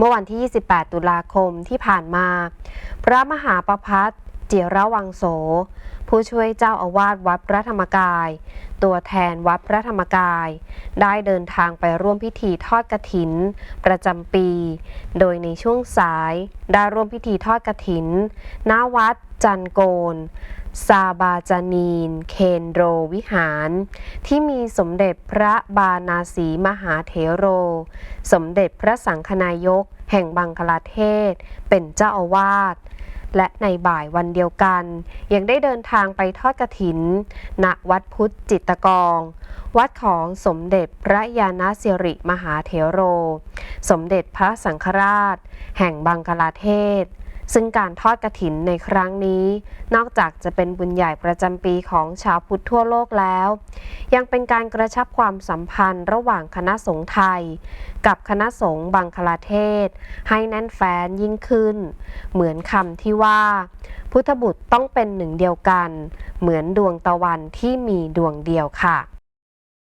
เมื่อวันที่ 28 ตุลาคมที่ผ่านมา พระมหาประพัฒเจียระวังโส ผู้ช่วยเจ้าอาวาสวัดพระธรรมกาย ตัวแทนวัดพระธรรมกาย ได้เดินทางไปร่วมพิธีทอดกระถิน ประจำปี โดยในช่วงสายได้ร่วมพิธีทอดกระถิน ณ วัดจันโกน ซาบาจานีน เคนโรวิหาร ที่มีสมเด็จพระบานาสีมหาเถโร สมเด็จพระสังฆนายก แห่งบังคลาเทศ เป็นเจ้าอาวาสและในบ่ายวันเดียวกัน ยังได้เดินทางไปทอดกระถิน ณวัดพุทธจิตกอง วัดของสมเด็จพระยาณสิริมหาเถโร สมเด็จพระสังฆราช แห่งบังคลาเทศ ซึ่งการทอดกระถินในครั้งนี้ นอกจากจะเป็นบุญใหญ่ประจำปีของชาวพุทธทั่วโลกแล้ว ยังเป็นการกระชับความสัมพันธ์ระหว่างคณะสงฆ์ไทย กับคณะสงฆ์บังคลาเทศ ให้แน่นแฟ้นยิ่งขึ้น เหมือนคำที่ว่า พุทธบุตรต้องเป็นหนึ่งเดียวกัน เหมือนดวงตะวันที่มีดวงเดียวค่ะ